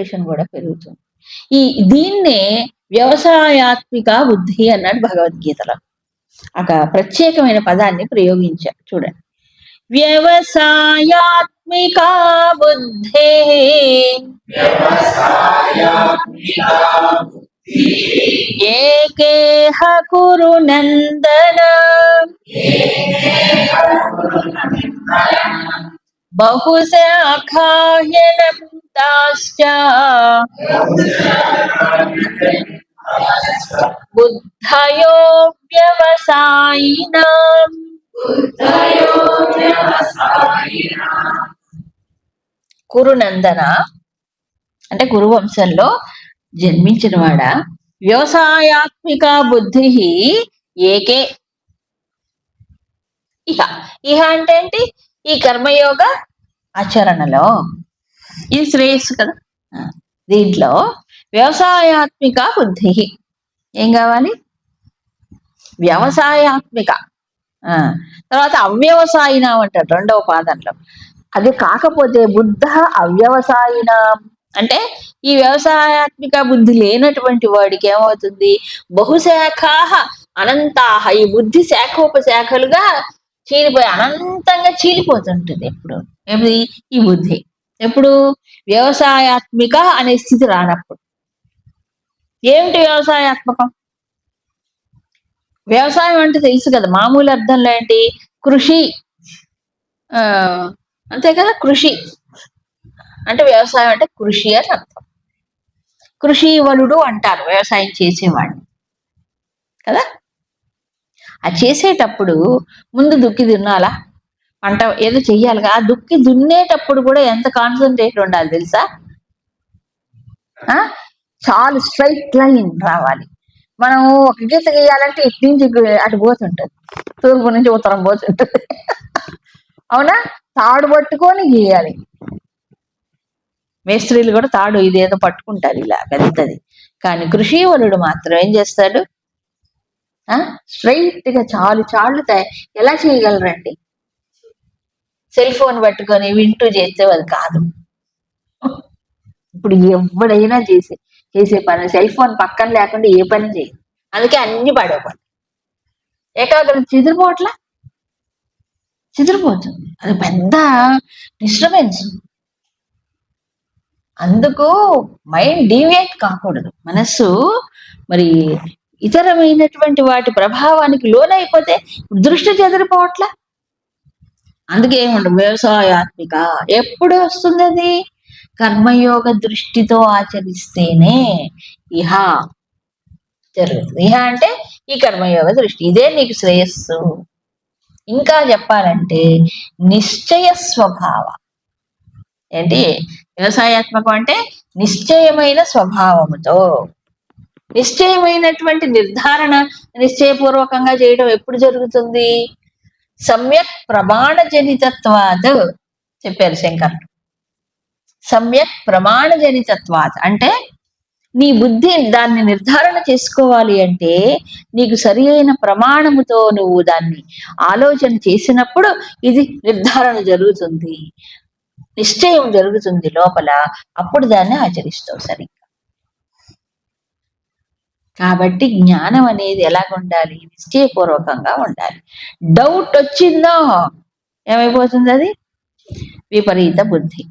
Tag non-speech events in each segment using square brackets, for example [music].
Concentration కూడా పెరుగుతుంది. ఈ దీన్నే వ్యవసాయాత్మిక బుద్ధి అన్నాడు భగవద్గీతలో. ఒక ప్రత్యేకమైన పదాన్ని ప్రయోగించాడు చూడండి. వ్యవసాయాత్మిక బుద్ధే. ఏకేహ కురు నందన. బహుశాఖాయనం తాశ్చ బుద్ధయో వ్యవసాయినాం కురునందన అంటే కురువంశంలో జన్మించినవాడ? వ్యవసాయాత్మిక బుద్ధి ఏకే. ఇహ ఇహ అంటే ఏంటి? ఈ కర్మయోగ ఆచరణలో. ఇది శ్రేయస్సు కదా. దీంట్లో వ్యవసాయాత్మిక బుద్ధి. ఏం కావాలి? వ్యవసాయాత్మిక. ఆ, తర్వాత అవ్యవసాయినం అంటారు రెండవ పాదంలో. అది కాకపోతే బుద్ధ అవ్యవసాయిన. అంటే ఈ వ్యవసాయాత్మిక బుద్ధి లేనటువంటి వాడికి ఏమవుతుంది? బహుశాఖాహ అనంతాహ. ఈ బుద్ధి శాఖోపశాఖలుగా చీలిపోయి అనంతంగా చీలిపోతుంటుంది ఎప్పుడు? ఏమిటి ఈ బుద్ధి. ఎప్పుడు? వ్యవసాయాత్మిక అనే స్థితి రానప్పుడు. ఏమిటి వ్యవసాయాత్మకం? వ్యవసాయం అంటే తెలుసు కదా మామూలు అర్థంలో ఏంటి? కృషి. ఆ అంతే కదా కృషి. అంటే వ్యవసాయం అంటే కృషి అని అర్థం. కృషి వలుడు అంటారు వ్యవసాయం చేసేవాడిని కదా? అది చేసేటప్పుడు ముందు దుక్కి దున్నాలా పంట ఏదో చెయ్యాలి ఆ దుక్కి దున్నేటప్పుడు కూడా ఎంత కాన్సన్ట్రేట్ ఉండాలి తెలుసా? ఆ? చాలా స్ట్రైట్ లైన్ రావాలి. మనం ఒక గీత గీయాలంటే ఇటు నుంచి అటు పోతుంటది. తూర్పు నుంచి ఉత్తరం పోతుంటుంది. అవునా? తాడు పట్టుకొని గీయాలి. మేస్త్రీలు కూడా తాడు ఇదేదో పట్టుకుంటారు ఇలా పెద్దది. కానీ కృషివలుడు మాత్రం ఏం చేస్తాడు? ఆ? స్ట్రైట్గా చాలు చాలు ఎలా చేయగలరండి? సెల్ ఫోన్ పట్టుకొని వింటూ చేస్తే అది కాదు. ఇప్పుడు ఎవడైనా చేసే చేసే పని సెల్ ఫోన్ పక్కన లేకుండా ఏ పని చేయదు అందుకే అన్ని పడే ఏకాగ్రత చెదిరిపోవట్లా? చెదిరిపోతుంది అది పెద్ద డిస్టర్బెన్స్. అందుకు మైండ్ డీవియేట్ కాకూడదు. మనస్సు మరి ఇతరమైనటువంటి వాటి ప్రభావానికి లోనైపోతే దృష్టి చెదిరిపోవట్లా? అందుకే ఏముండదు వ్యవసాయాత్మిక ఎప్పుడు వస్తుంది అది? కర్మయోగ దృష్టితో ఆచరిస్తేనే ఇహ జరుగుతుంది. ఇహ అంటే ఈ కర్మయోగ దృష్టి. ఇదే నీకు శ్రేయస్సు. ఇంకా చెప్పాలంటే నిశ్చయ స్వభావ. ఏంటి? వ్యవసాయాత్మకం అంటే నిశ్చయమైన స్వభావముతో. నిశ్చయమైనటువంటి నిర్ధారణ నిశ్చయపూర్వకంగా చేయడం ఎప్పుడు జరుగుతుంది? సమ్యక్ ప్రమాణజనితత్వాద్ చెప్పారు శంకర్. సమ్యక్ ప్రమాణజనితత్వాత్ అంటే నీ బుద్ధి దాన్ని నిర్ధారణ చేసుకోవాలి అంటే నీకు సరి అయిన ప్రమాణముతో నువ్వు దాన్ని ఆలోచన చేసినప్పుడు ఇది నిర్ధారణ జరుగుతుంది నిశ్చయం జరుగుతుంది లోపల అప్పుడు దాన్ని ఆచరిస్తావు సరిగ్గా. కాబట్టి జ్ఞానం అనేది ఎలాగ ఉండాలి నిశ్చయపూర్వకంగా ఉండాలి. డౌట్ వచ్చిందో ఏమైపోతుంది అది? విపరీత బుద్ధి.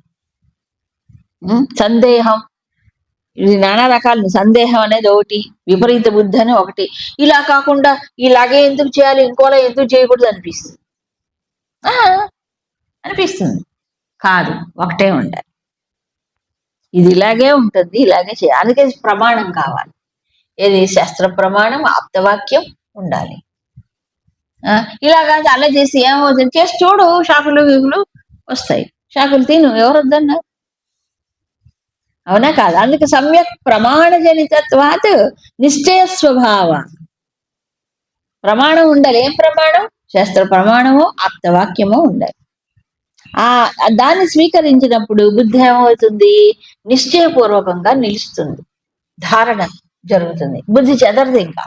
సందేహం. ఇది నానా రకాల. సందేహం అనేది ఒకటి విపరీత బుద్ధి అని ఒకటి. ఇలా కాకుండా ఇలాగే ఎందుకు చేయాలి? ఇంకోలా ఎందుకు చేయకూడదు అనిపిస్తుంది. అనిపిస్తుంది. కాదు ఒకటే ఉండాలి. ఇది ఇలాగే ఉంటుంది ఇలాగే చేయాలి. అందుకే ప్రమాణం కావాలి. ఏది శాస్త్ర ప్రమాణం ఆప్తవాక్యం ఉండాలి. ఆ, అలా చేసి ఏమవుతుంది చేసి చూడు షాకులు గీకులు వస్తాయి. షాకులు తిను ఎవరు వద్దన్నారు? అవునా కాదు? అందుకు సమ్యక్ ప్రమాణ జనితత్వాత్ నిశ్చయ స్వభావ. ప్రమాణం ఉండాలి. ఏం ప్రమాణం? శాస్త్ర ప్రమాణము ఆప్తవాక్యము ఉండాలి. ఆ ఆ దాన్ని స్వీకరించినప్పుడు బుద్ధి ఏమవుతుంది? నిశ్చయపూర్వకంగా నిలుస్తుంది. ధారణ. జరుగుతుంది. బుద్ధి చెదరదు ఇంకా.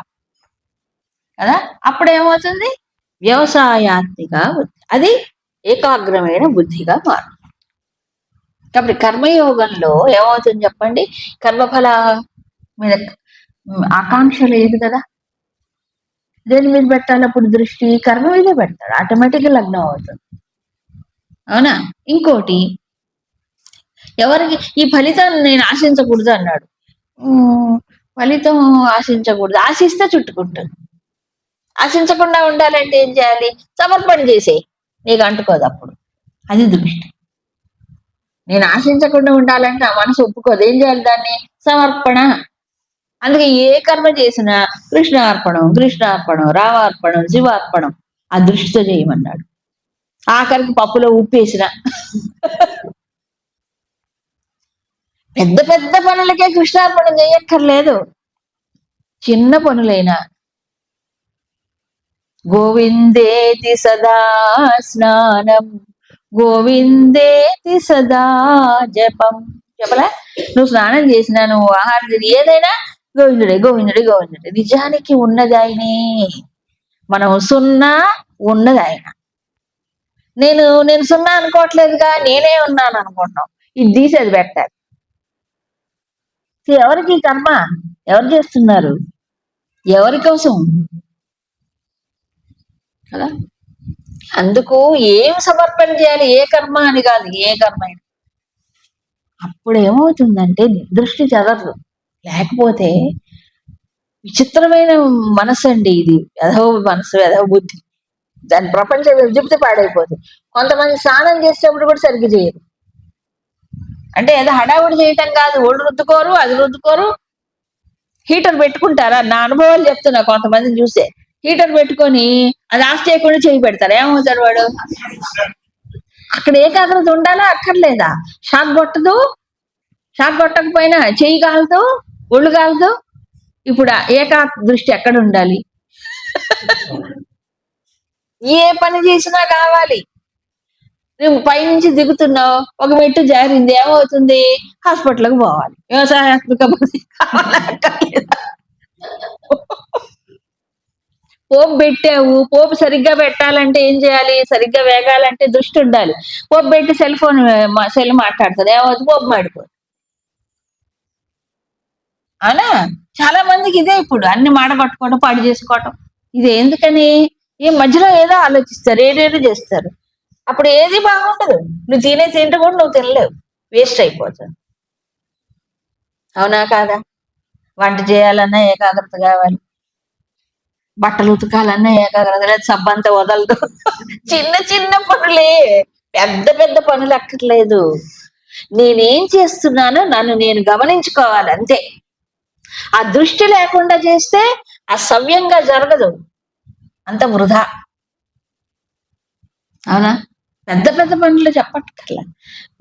కదా? అప్పుడు ఏమవుతుంది వ్యవసాయాత్మిక బుద్ధి. అది ఏకాగ్రమైన బుద్ధిగా మారు కాబట్టి కర్మయోగంలో ఏమవుతుంది చెప్పండి? కర్మఫల మీద ఆకాంక్ష లేదు కదా? దేని మీద పెట్టాలి అప్పుడు దృష్టి? కర్మ మీదే పెడతాడు. ఆటోమేటిక్గా లగ్నం అవుతుంది. అవునా? ఇంకోటి ఎవరికి ఈ ఫలితాన్ని నేను ఆశించకూడదు అన్నాడు. ఫలితం ఆశించకూడదు. ఆశిస్తే చుట్టుకుంటుంది. ఆశించకుండా ఉండాలంటే ఏం చేయాలి? సమర్పణ చేసే నీకు అంటుకోదు అప్పుడు. అది దృష్టి నేను ఆశించకుండా ఉండాలంటే ఆ మనసు ఒప్పుకోదు. ఏం చేయాలి దాన్ని? సమర్పణ. అందుకే ఏ కర్మ చేసినా కృష్ణార్పణం కృష్ణార్పణం రామార్పణం శివార్పణం ఆ దృష్టితో చేయమన్నాడు. ఆఖరికి పప్పులో ఉప్పేసిన పెద్ద పెద్ద పనులకే కృష్ణార్పణ చేయక్కర్లేదు. చిన్న పనులైనా. గోవిందేతి సదా స్నానం. గోవిందేతి సదా జపం. చెప్పలే? నువ్వు స్నానం చేసినా నువ్వు ఆహారం ఏదైనా గోవిందుడే గోవిందుడే గోవిందుడే. నిజానికి ఉన్నది ఆయనే. మనం సున్నా ఉన్నది ఆయన. నేను నేను సున్నా అనుకోవట్లేదుగా నేనే ఉన్నాను అనుకుంటున్నాం. ఇది తీసేది పెట్టాలి. ఎవరికి కర్మ? ఎవరు చేస్తున్నారు? ఎవరి కోసం? కదా? అందుకు ఏం సమర్పణ చేయాలి? ఏ కర్మ అని కాదు ఏ కర్మ అయినా. అప్పుడు ఏమవుతుందంటే దృష్టి చెదరదు. లేకపోతే విచిత్రమైన మనసు అండి ఇది. ఎదవ మనసు ఎదవ బుద్ధి. దాని ప్రపంచం విజుప్తి పాడైపోతుంది కొంతమంది స్నానం చేసేటప్పుడు కూడా సరిగ్గా చేయరు. అంటే ఏదో హడావుడి చేయటం కాదు. ఒళ్ళు రుద్దుకోరు అది రుద్దుకోరు. హీటర్ పెట్టుకుంటారా? నా అనుభవాలు చెప్తున్నా కొంతమందిని చూసే. హీటర్ పెట్టుకొని అది ఆఫ్ చేయకుండా చేయి పెడతారు? ఏమవుతాడు వాడు. అక్కడ ఏకాగ్రత ఉండాలా? అక్కర్లేదా? షాక్ కొట్టదు. షాక్ కొట్టకపోయినా చెయ్యి కాలదు ఒళ్ళు కాలదు. ఇప్పుడు ఏకా దృష్టి ఎక్కడ ఉండాలి? ఏ పని చేసినా కావాలి. నువ్వు పైనుంచి దిగుతున్నావు ఒక మెట్టు జారింది ఏమవుతుంది? హాస్పిటల్కి పోవాలి. వ్యవసాయ పోపు పెట్టావు పోపు సరిగ్గా పెట్టాలంటే ఏం చేయాలి? సరిగ్గా వేగాలంటే దృష్టి ఉండాలి. పోపు పెట్టి సెల్ ఫోన్ సెల్ మాట్లాడుతుంది ఏమవుతుంది? పోపు మాడిపోతుంది అవునా? చాలా మందికి ఇదే ఇప్పుడు. అన్ని మాట పట్టుకోవడం పాడు చేసుకోవటం ఇది ఎందుకని? ఈ మధ్యలో ఏదో ఆలోచిస్తారు ఏదేదో చేస్తారు. అప్పుడు ఏది బాగుండదు. నువ్వు తినే తింటే కూడా నువ్వు తినలేవు. వేస్ట్ అయిపోతుంది. అవునా కాదా? వంట చేయాలన్నా ఏకాగ్రత కావాలి. బట్టలు ఉతకాలన్నా ఏకాగ్రత లేదు. సబ్బంతా వదలదు. చిన్న చిన్న పనులే. పెద్ద పెద్ద పనులు అక్కర్లేదు. నేనేం చేస్తున్నానో నన్ను నేను గమనించుకోవాలి అంతే. ఆ దృష్టి లేకుండా చేస్తే అసవ్యంగా జరగదు. అంత వృధా. అవునా? పెద్ద పెద్ద పనులు చెప్పక్కర్లా.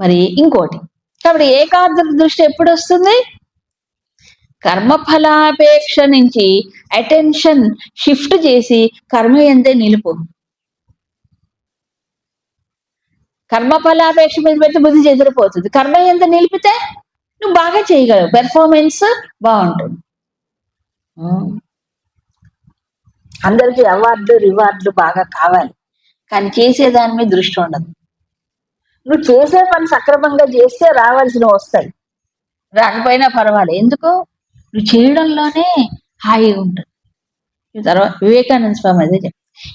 మరి ఇంకోటి కాబట్టి ఏకాగ్ర దృష్టి ఎప్పుడు వస్తుంది కర్మఫలాపేక్ష నుంచి అటెన్షన్ షిఫ్ట్ చేసి కర్మ ఎంతే నిలుపు. కర్మఫలాపేక్ష మీద పెడితే బుద్ధి చెదిరిపోతుంది. కర్మ ఎంత నిలిపితే నువ్వు బాగా చేయగలవు. పెర్ఫార్మెన్స్ బాగుంటుంది. అందరికీ అవార్డు రివార్డులు బాగా కావాలి. కానీ చేసే దాని మీద దృష్టి ఉండదు. నువ్వు చేసే పని సక్రమంగా చేస్తే రావాల్సినవి వస్తాయి. రాకపోయినా పర్వాలేదు. ఎందుకు? నువ్వు చేయడంలోనే హాయిగా ఉంటుంది తర్వాత వివేకానంద స్వామి అదే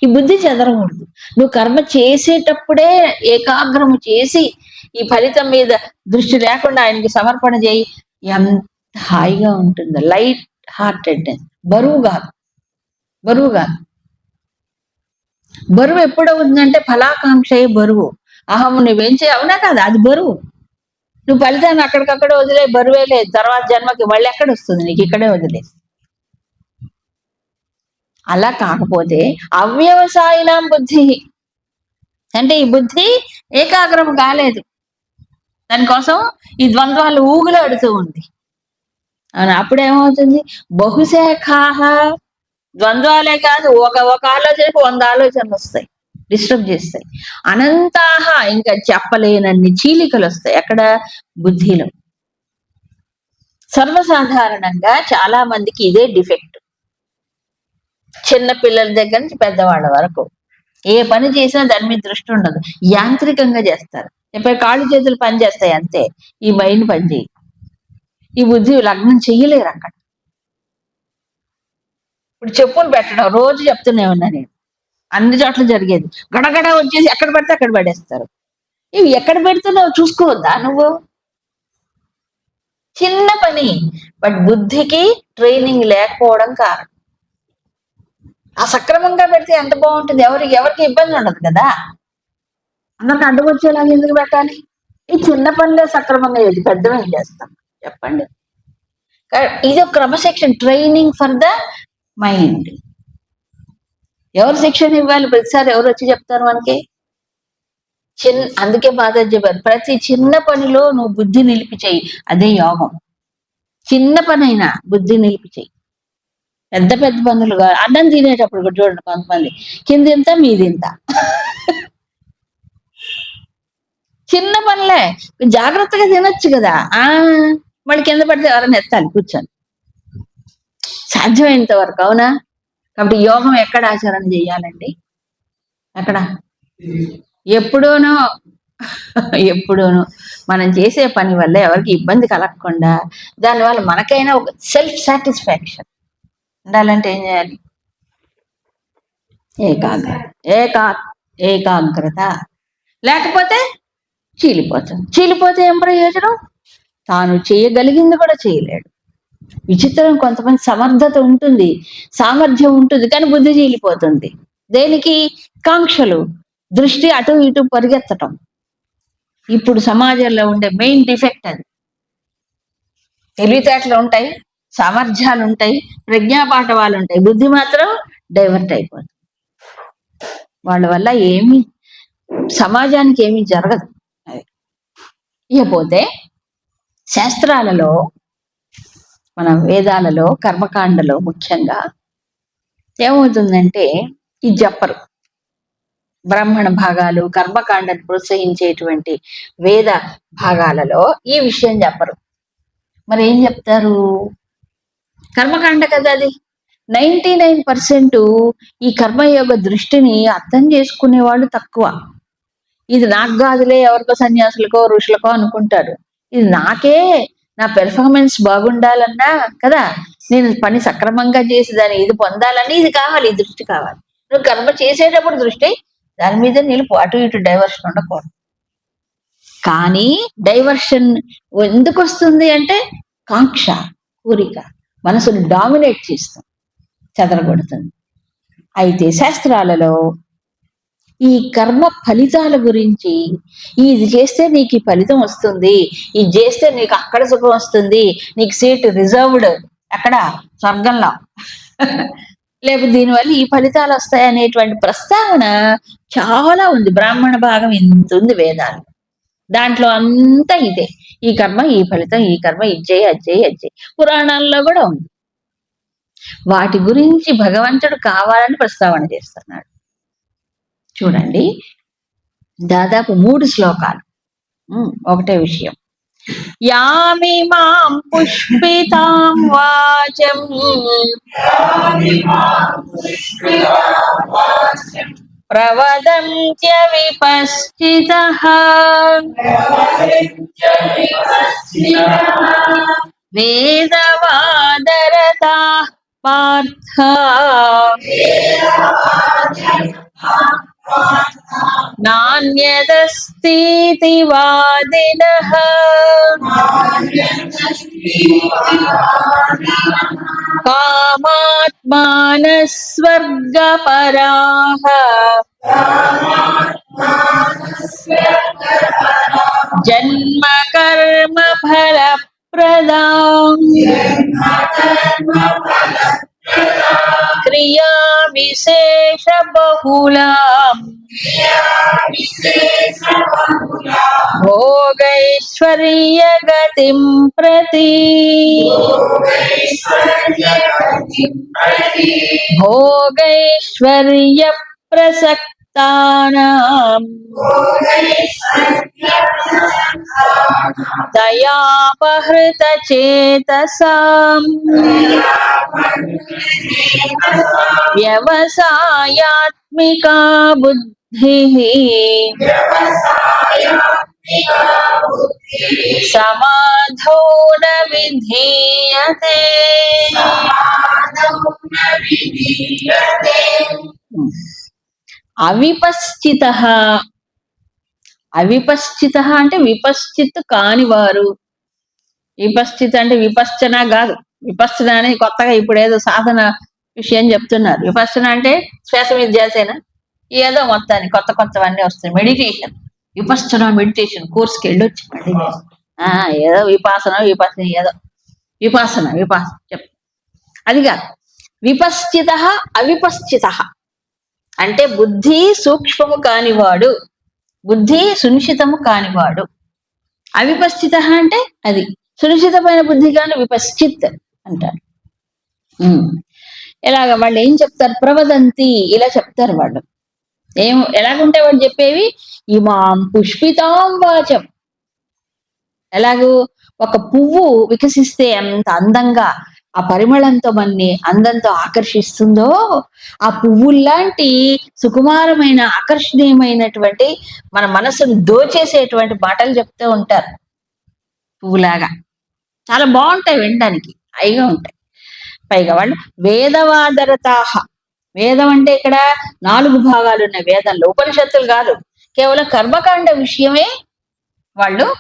ఈ బుద్ధి చెదరకూడదు. నువ్వు కర్మ చేసేటప్పుడే ఏకాగ్రము చేసి ఈ ఫలితం మీద దృష్టి లేకుండా ఆయనకి సమర్పణ చేయి. ఎంత హాయిగా ఉంటుంది. Light hearted. బరువు కాదు బరువు కాదు బరువు ఎప్పుడవుతుందంటే ఫలాకాంక్షయే బరువు. అహం నువ్వు చేయ అవునా కాదు? అది బరువు. నువ్వు ఫలితాన్ని అక్కడికక్కడ వదిలే బరువే లేదు. తర్వాత జన్మకి మళ్ళీ ఎక్కడ వస్తుంది? నీకు ఇక్కడే వదిలే. అలా కాకపోతే అవ్యవసాయినాం బుద్ధి. అంటే ఈ బుద్ధి ఏకాగ్రం కాలేదు. దానికోసం ఈ ద్వంద్వాలు ఊగులాడుతూ ఉంది. అవును? అప్పుడేమవుతుంది? బహుశాఖాహ ద్వంద్వాలే కాదు ఒక ఒక ఆలోచనకు వంద ఆలోచనలు వస్తాయి డిస్టర్బ్ చేస్తాయి. అనంతాహ ఇంకా చెప్పలేనన్ని చీలికలు వస్తాయి. అక్కడ బుద్ధిలో. సర్వసాధారణంగా చాలా మందికి ఇదే డిఫెక్ట్ చిన్న పిల్లల దగ్గర నుంచి పెద్దవాళ్ళ వరకు. ఏ పని చేసినా దాని మీద దృష్టి ఉండదు. యాంత్రికంగా చేస్తారు. ఎప్పుడు కాళ్ళు చేతులు పని చేస్తాయి అంతే. ఈ మైండ్ పని చేయి ఈ బుద్ధి లగ్నం చెయ్యలేరు అక్కడ. ఇప్పుడు చెప్పులు పెట్టడం రోజు చెప్తూనే ఉన్నా నేను. అన్ని చోట్ల జరిగేది. గడగడ వచ్చేసి ఎక్కడ పడితే అక్కడ పడేస్తారు. ఇవి ఎక్కడ పెడుతున్నావు చూసుకోవద్దా నువ్వు? చిన్న పని. బట్ బుద్ధికి ట్రైనింగ్ లేకపోవడం కారణం. ఆ సక్రమంగా పెడితే ఎంత బాగుంటుంది? ఎవరికి ఎవరికి ఇబ్బంది ఉండదు కదా? అందరికి అడ్డం వచ్చేలాగా ఎందుకు పెట్టాలి? ఈ చిన్న పనిలో సక్రమంగా ఏది పెద్దవి ఏం చేస్తాం? చెప్పండి. ఇది ఒక క్రమశిక్షణ. Training for the mind. ఎవరు శిక్షణ ఇవ్వాలి? ప్రతిసారి ఎవరు వచ్చి చెప్తారు మనకి? చిన్న అందుకే బాధ చెప్పారు ప్రతి చిన్న పనిలో నువ్వు బుద్ధి నిలిపి చేయి అదే యోగం. చిన్న పనైనా బుద్ధి నిలిపి చేయి పెద్ద పెద్ద పనులుగా అన్నం తినేటప్పుడు కూడా చూడండి కొంతమంది కిందింత మీదింత చిన్న పనులే జాగ్రత్తగా తినొచ్చు కదా. ఆ మళ్ళీ కింద పడితే ఎవరైనా ఎత్తాలి కూర్చొని. సాధ్యమైనంత వరకు అవునా? కాబట్టి యోగం ఎక్కడ ఆచరణ చేయాలండి? ఎక్కడ ఎప్పుడూనో ఎప్పుడూను. మనం చేసే పని వల్ల ఎవరికి ఇబ్బంది కలగకుండా దానివల్ల మనకైనా ఒక సెల్ఫ్ సాటిస్ఫాక్షన్ ఉండాలంటే ఏం చేయాలి? ఏకాగ్ర ఏకా ఏకాగ్రత. లేకపోతే చీలిపోతాం. చీలిపోతే ఏం ప్రయోజనం? తాను చేయగలిగింది కూడా చేయలేడు. విచిత్రం కొంతమంది సమర్థత ఉంటుంది సామర్థ్యం ఉంటుంది కానీ బుద్ధి చీలిపోతుంది దేనికి? కాంక్షలు. దృష్టి అటు ఇటు పరిగెత్తటం. ఇప్పుడు సమాజంలో ఉండే మెయిన్ డిఫెక్ట్ అది. తెలివితేటలు ఉంటాయి సామర్థ్యాలు ఉంటాయి ప్రజ్ఞాపాఠవాలు ఉంటాయి. బుద్ధి మాత్రం డైవర్ట్ అయిపోతుంది. వాళ్ళ వల్ల ఏమి సమాజానికి ఏమీ జరగదు. ఇకపోతే శాస్త్రాలలో మన వేదాలలో కర్మకాండలో ముఖ్యంగా ఏమవుతుందంటే ఇది చెప్పరు బ్రాహ్మణ భాగాలు కర్మకాండను ప్రోత్సహించేటువంటి వేద భాగాలలో ఈ విషయం చెప్పరు మరి ఏం చెప్తారు? కర్మకాండ కదా అది. నైంటీ నైన్ పర్సెంట్ ఈ కర్మయోగ దృష్టిని అర్థం చేసుకునే వాళ్ళు తక్కువ. ఇది నాకు కాదులే ఎవరికో సన్యాసులకో ఋషులకో అనుకుంటాడు ఇది నాకే నా పెర్ఫార్మెన్స్ బాగుండాలన్నా కదా నేను పని సక్రమంగా చేసి దాన్ని ఇది పొందాలని ఇది కావాలి ఈ దృష్టి కావాలి. నువ్వు కర్మ చేసేటప్పుడు దృష్టి దాని మీద నిలుపు అటు ఇటు డైవర్షన్ ఉండకూడదు. కానీ డైవర్షన్ ఎందుకు వస్తుంది అంటే కాంక్ష కోరిక మనసును డామినేట్ చేస్తుంది చెదరగొడుతుంది. అయితే శాస్త్రాలలో ఈ కర్మ ఫలితాల గురించి ఇది చేస్తే నీకు ఈ ఫలితం వస్తుంది ఇది చేస్తే నీకు అక్కడ సుఖం వస్తుంది నీకు సీట్ రిజర్వ్డ్ అక్కడ స్వర్గంలో. లేకపోతే దీనివల్ల ఈ ఫలితాలు వస్తాయి అనేటువంటి ప్రస్తావన చాలా ఉంది. బ్రాహ్మణ భాగం ఇంత ఉంది వేదాలు. దాంట్లో అంతా ఇదే. ఈ కర్మ ఈ ఫలితం ఈ కర్మ ఇచ్చేయి అచ్చేయి అచ్చేయి పురాణాల్లో కూడా ఉంది. వాటి గురించి భగవంతుడు కావాలని ప్రస్తావన చేస్తున్నాడు. చూడండి. దాదాపు మూడు శ్లోకాలు. ఒకటే విషయం. యామి మాం పుష్పితాం వాచం. ప్రవదంత్య విపశ్చిత వేదవాదరతా పార్థ. నాణ్యదస్तीति వాదినః కామాత్మానస్వర్గపరాः జన్మ కర్మ ఫలప్రదాం క్రియా విశేష బహుళాం భోగైశ్వర్య గతిం ప్రతి భోగైశ్వర్య ప్రసక్తానాం దయాపహృత చేతసాం వ్యవసాయాత్మక వ్యవసాయాత్మికా బుద్ధి సమాధౌ న విధీయతే అవిపశ్చిత. అవిపశ్చిత అంటే విపశ్చిత్ కానివారు. విపశ్చిత అంటే విపశ్చన కాదు. విపశ్చన అనేది కొత్తగా ఇప్పుడు ఏదో సాధన విషయం చెప్తున్నారు. విపశ్చన అంటే శ్వాస మీద చేసేనా ఏదో మొత్తాన్ని కొత్త కొత్తవన్నీ వస్తాయి మెడిటేషన్ విపశ్చన మెడిటేషన్ కోర్స్కి వెళ్ళొచ్చు నేను. ఆ, ఏదో విపాసన విపసన ఏదో విపాసన విపాసన చెప్ అది కాదు. విపశ్చిత అవిపశ్చిత. అంటే బుద్ధి సూక్ష్మము కానివాడు బుద్ధి సునిశ్చితము కానివాడు. అవిపశ్చిత అంటే అది. సునిశ్చితమైన బుద్ధి కానీ విపశ్చిత్ అంటారు. ఇలాగ వాళ్ళు ఏం చెప్తారు? ప్రవదంతి ఇలా చెప్తారు వాళ్ళు. ఏం ఎలాగుంటే వాళ్ళు చెప్పేవి? ఇమాం పుష్పితాం వాచం. ఎలాగూ ఒక పువ్వు వికసిస్తే ఎంత అందంగా ఆ పరిమళంతో మనని అందంతో ఆకర్షిస్తుందో ఆ పువ్వుల్లాంటి సుకుమారమైన ఆకర్షణీయమైనటువంటి మన మనసును దోచేసేటువంటి మాటలు చెప్తూ ఉంటారు. పువ్వులాగా. చాలా బాగుంటాయి వినడానికి. హైగా ఉంటాయి. పైగా వాళ్ళు వేదవాదరతాహ. వేదం అంటే ఇక్కడ నాలుగు భాగాలు ఉన్నాయి వేదంలో ఉపనిషత్తులు కాదు. కేవలం కర్మకాండ విషయమే వాళ్ళు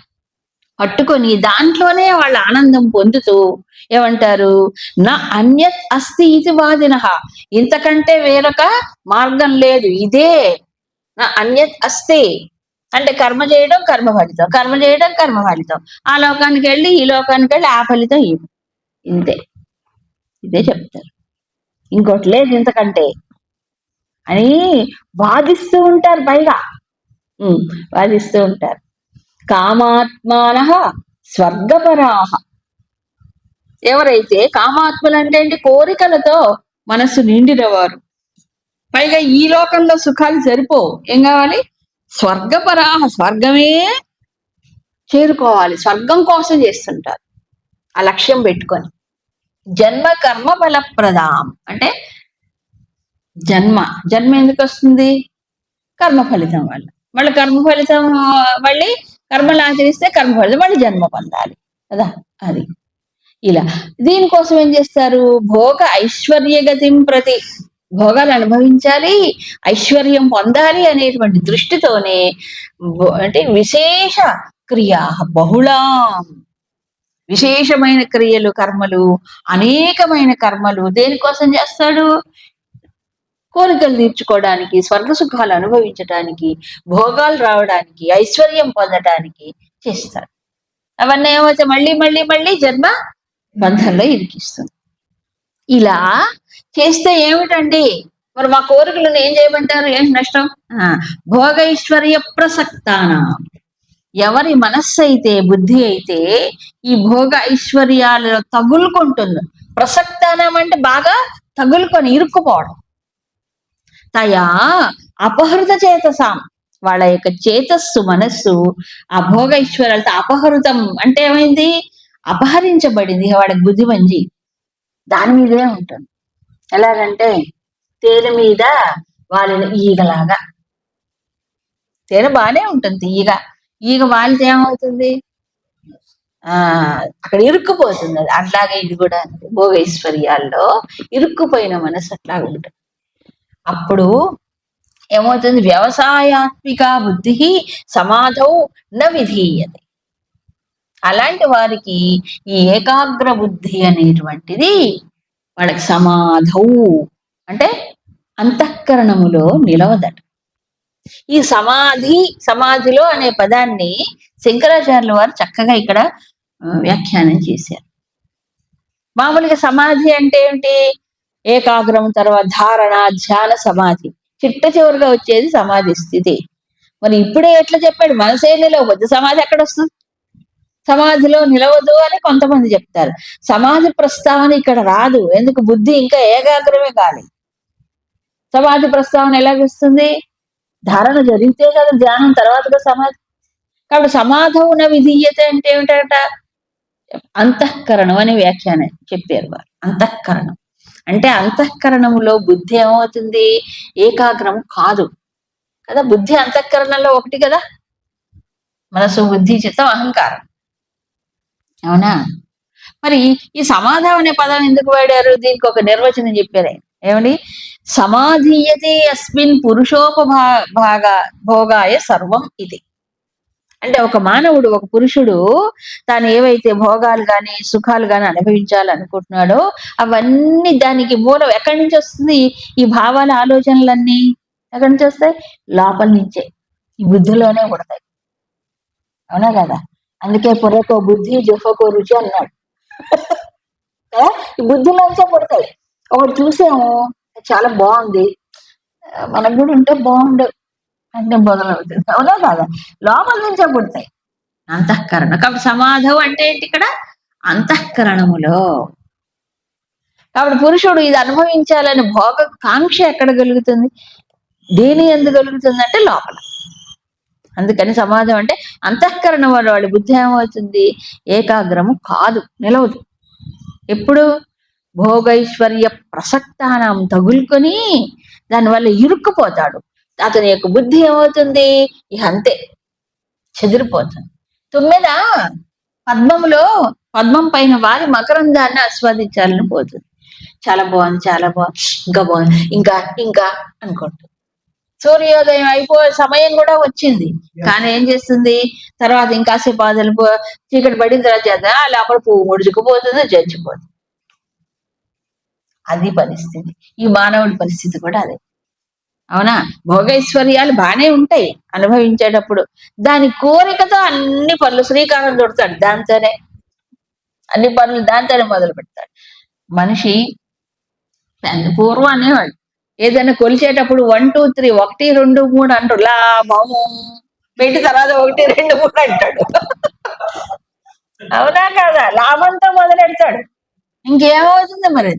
పట్టుకొని దాంట్లోనే వాళ్ళ ఆనందం పొందుతూ ఏమంటారు? నా అన్యత్ అస్తి ఇది వాదిన. ఇంతకంటే వేరొక మార్గం లేదు. ఇదే నా అన్యత్ అస్తి. అంటే కర్మ చేయడం కర్మ ఫలితం. కర్మ చేయడం కర్మ ఫలితం. ఆ లోకానికి వెళ్ళి ఈ లోకానికి వెళ్ళి ఆ ఫలితం ఇది ఇంతే. ఇదే చెప్తారు. ఇంకోటి లేదు ఇంతకంటే. అని వాదిస్తూ ఉంటారు పైగా. వాదిస్తూ ఉంటారు. కామాత్మాన స్వర్గపరాహ ఎవరైతే కామాత్ములు అంటే ఏంటి కోరికలతో మనస్సు నిండినవారు పైగా ఈ లోకంలో సుఖాలు సరిపోవు. ఏం కావాలి? స్వర్గపరాహ స్వర్గమే చేరుకోవాలి. స్వర్గం కోసం చేస్తుంటారు ఆ లక్ష్యం పెట్టుకొని. జన్మ కర్మ ఫలప్రదాం. అంటే జన్మ జన్మ ఎందుకు వస్తుంది? కర్మ ఫలితం వల్ల. మళ్ళీ కర్మ ఫలితం మళ్ళీ కర్మలు ఆచరిస్తే కర్మ ఫలితం మళ్ళీ జన్మ పొందాలి. కదా? అది. ఇలా. దీనికోసం ఏం చేస్తారు? భోగ ఐశ్వర్యగతిం ప్రతి భోగాలు అనుభవించాలి ఐశ్వర్యం పొందాలి అనేటువంటి దృష్టితోనే అంటే విశేష క్రియా బహుళా. విశేషమైన క్రియలు కర్మలు అనేకమైన కర్మలు దేనికోసం చేస్తాడు? కోరికలు తీర్చుకోవడానికి స్వర్గ సుఖాలు అనుభవించడానికి భోగాలు రావడానికి ఐశ్వర్యం పొందడానికి చేస్తాడు అవన్నీ ఏమైతే మళ్ళీ మళ్ళీ మళ్ళీ జన్మ బంధంలో ఇరికిస్తుంది. ఇలా చేస్తే ఏమిటండి? మరి మా కోరికలను ఏం చేయమంటారు ఏంటి నష్టం? ఆ, భోగైశ్వర్య ప్రసక్తాన? ఎవరి మనస్సు అయితే బుద్ధి అయితే ఈ భోగ ఐశ్వర్యాలలో తగులుకుంటుంది. ప్రసక్తానం అంటే బాగా తగులుకొని ఇరుక్కుపోవడం. తయా అపహృత చేతసాం. వాళ్ళ యొక్క చేతస్సు మనస్సు ఆ భోగ ఐశ్వర్యాలతో అపహృతం అంటే ఏమైంది? అపహరించబడింది. వాడికి బుద్ధి మంచి దాని మీదే ఉంటుంది. ఎలాగంటే తేనె మీద వాలిన ఈగలాగా. తేనె బాగానే ఉంటుంది ఈగ. ఈగ వాలితే ఏమవుతుంది? ఆ అక్కడ ఇరుక్కుపోతుంది. అది అట్లాగే ఇది కూడా అంతే. భోగైశ్వర్యాల్లో ఇరుక్కుపోయిన మనసు అట్లాగే ఉంటుంది అప్పుడు ఏమవుతుంది? వ్యవసాయాత్మిక బుద్ధి సమాధౌ న విధీయతే అలాంటి వారికి ఈ ఏకాగ్ర బుద్ధి అనేటువంటిది వాళ్ళకి సమాధౌ అంటే అంతఃకరణములో నిలవదట. ఈ సమాధి సమాధిలో అనే పదాన్ని శంకరాచార్యుల వారు చక్కగా ఇక్కడ వ్యాఖ్యానం చేశారు. మామూలుగా సమాధి అంటే ఏంటి ఏకాగ్రం తర్వాత ధారణ ధ్యాన సమాధి. చిట్ట చివరిగా వచ్చేది సమాధి స్థితి. మరి ఇప్పుడే ఎట్లా చెప్పాడు? మనసే నిలవద్దు సమాధి ఎక్కడ వస్తుంది సమాధిలో నిలవదు అని కొంతమంది చెప్తారు. సమాధి ప్రస్తావన ఇక్కడ రాదు. ఎందుకు? బుద్ధి ఇంకా ఏకాగ్రమే కాలి. సమాధి ప్రస్తావన ఎలాగొస్తుంది? ధారణ జరిగితే కదా ధ్యానం తర్వాతగా సమాధి. కాబట్టి సమాధవున విధీయత అంటే ఏమిటట? అంతఃకరణం అనే వ్యాఖ్యానం చెప్పారు వారు. అంతఃకరణం. అంటే అంతఃకరణములో బుద్ధి ఏమవుతుంది? ఏకాగ్రం కాదు. కదా బుద్ధి అంతఃకరణలో ఒకటి కదా? మనసు బుద్ధి చిత్తం అహంకారం. అవునా? మరి ఈ సమాధానం అనే పదం ఎందుకు వాడారు? దీనికి ఒక నిర్వచనం చెప్పారు ఆయన. ఏమని సమాధీయతే అస్మిన్ పురుషోపభా భాగా భోగాయ సర్వం ఇది. అంటే ఒక మానవుడు ఒక పురుషుడు తాను ఏవైతే భోగాలు గాని సుఖాలు గాని అనుభవించాలనుకుంటున్నాడో అవన్నీ దానికి మూలం ఎక్కడి నుంచి వస్తుంది? ఈ భావాల ఆలోచనలన్నీ ఎక్కడి నుంచి వస్తాయి? లోపల నుంచే ఈ బుద్ధిలోనే పుడతాయి. అవునా కదా? అందుకే పొరకో బుద్ధి జుఫకో రుచి అన్నాడు. [laughs] ఈ బుద్ధిలోంచే పుడతాయి. ఒకటి చూసాము చాలా బాగుంది. మనకు కూడా ఉంటే బాగుండు. అంటే మొదలవుతుంది. అవునా కాదా? లోపల నుంచే పుడతాయి. అంతఃకరణ. కాబట్టి సమాధం అంటే ఏంటి ఇక్కడ? అంతఃకరణములో. కాబట్టి పురుషుడు ఇది అనుభవించాలని భోగ కాంక్ష ఎక్కడ కలుగుతుంది? దేని ఎందు కలుగుతుంది అంటే లోపల. అందుకని సమాజం అంటే అంతఃకరణ వాడు వాడి బుద్ధి ఏమవుతుంది? ఏకాగ్రము కాదు నిలవదు. ఎప్పుడు? భోగైశ్వర్య ప్రసక్తానం తగులుకొని దానివల్ల ఇరుక్కుపోతాడు. అతని యొక్క బుద్ధి ఏమవుతుంది? ఇక అంతే. చెదిరిపోతుంది. తొమ్మిద? పద్మములో పద్మం పైన వారి మకరందాన్ని ఆస్వాదించాలని పోతుంది. చాలా బాగుంది చాలా బాగుంది. ఇంకా బాగుంది. ఇంకా ఇంకా అనుకుంటుంది సూర్యోదయం అయిపోయే సమయం కూడా వచ్చింది. కానీ ఏం చేస్తుంది? తర్వాత ఇంకాసేపు పో చీకటి పడిన తర్వాత చేద్దాం? లోపల పువ్వు ముడుచుకుపోతుంది చచ్చిపోతుంది అది పరిస్థితి. ఈ మానవుడి పరిస్థితి కూడా అదే. అవునా? భోగైశ్వర్యాలు బాగానే ఉంటాయి అనుభవించేటప్పుడు. దాని కోరికతో అన్ని పనులు శ్రీకారం చుడతాడు దాంతోనే. అన్ని పనులు దాంతోనే మొదలు పెడతాడు. మనిషి పూర్వం అనేవాడు ఏదైనా కొలిచేటప్పుడు వన్ టూ త్రీ ఒకటి రెండు మూడు అంటాడు. లాభము పెట్టి తర్వాత ఒకటి రెండు మూడు అంటాడు. అవునా కాదా? లాభంతో మొదలెడతాడు ఇంకేమవుతుంది మరి?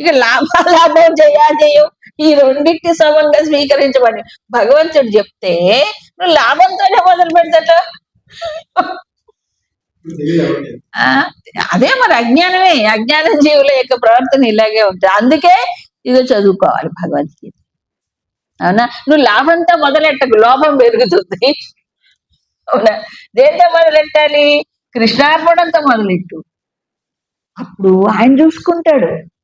ఇక లాభ లాభం చేయా. చేయవు ఈ రెండింటి సమంగా స్వీకరించబడి. భగవంతుడు చెప్తే నువ్వు లాభంతోనే మొదలు పెడతట. ఆ, అదే మరి అజ్ఞానమే. అజ్ఞాన జీవుల యొక్క ప్రవర్తన ఇలాగే ఉంటుంది. అందుకే ఇదో చదువుకోవాలి భగవద్గీత అవునా? నువ్వు లాభంతో మొదలెట్టకు. లోపం పెరుగుతుంది. అవునా? దేంతో మొదలెట్టాలి? కృష్ణార్పణంతో మొదలెట్టు. అప్పుడు ఆయన చూసుకుంటాడు.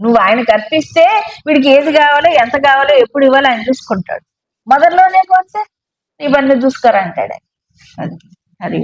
నువ్వు ఆయనకు అర్పిస్తే వీడికి ఏది కావాలో ఎంత కావాలో ఎప్పుడు ఇవ్వాలో ఆయన చూసుకుంటాడు. మొదట్లోనే కొంటే ఇవన్నీ బండి అది అది